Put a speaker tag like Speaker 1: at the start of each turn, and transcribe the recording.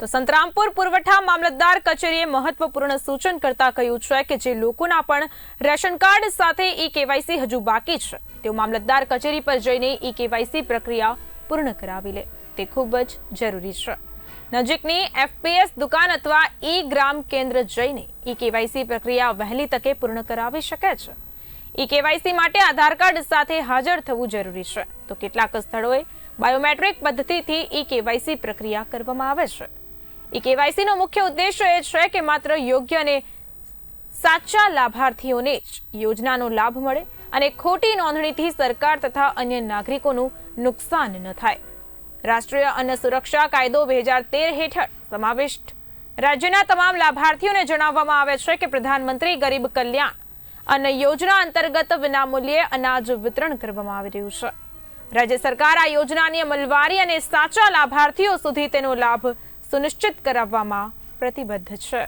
Speaker 1: તો સંતરામપુર પુરવઠા મામલતદાર કચેરીએ મહત્વપૂર્ણ સૂચન કરતા કહ્યું છે કે જે લોકોના પણ રેશન કાર્ડ સાથે ઈ કેવાયસી હજુ બાકી છે, તેઓ મામલતદાર કચેરી પર જઈને ઈ કેવાયસી પ્રક્રિયા પૂર્ણ કરાવી લે. તે ખૂબ જ જરૂરી છે. નજીકની એફપીએસ દુકાન અથવા ઈ ગ્રામ કેન્દ્ર જઈને ઈ કેવાયસી પ્રક્રિયા વહેલી તકે પૂર્ણ કરાવી શકે છે. ઈ કેવાયસી માટે આધાર કાર્ડ સાથે હાજર થવું જરૂરી છે. તો કેટલાક સ્થળોએ બાયોમેટ્રિક પદ્ધતિથી ઈ કેવાયસી પ્રક્રિયા કરવામાં આવે છે. ઈ કેવાયસીનો મુખ્ય ઉદ્દેશ્ય એ છે કે માત્ર યોગ્ય અને સાચા લાભાર્થીઓને જ યોજનાનો લાભ મળે અને ખોટી નોંધણીથી સરકાર તથા અન્ય નાગરિકોનું નુકસાન ન થાય. રાષ્ટ્રીય અન્ન સુરક્ષા કાયદો બે હજાર તેર હેઠળ સમાવિષ્ટ. રાજ્યના તમામ લાભાર્થીઓને જણાવવામાં આવે છે કે પ્રધાનમંત્રી ગરીબ કલ્યાણ અન્ન યોજના અંતર્ગત વિનામૂલ્યે અનાજ વિતરણ કરવામાં આવી રહ્યું છે. રાજ્ય સરકાર આ યોજનાની અમલવારી અને સાચા લાભાર્થીઓ સુધી તેનો લાભ સુનિશ્ચિત કરાવવામાં પ્રતિબદ્ધ છે.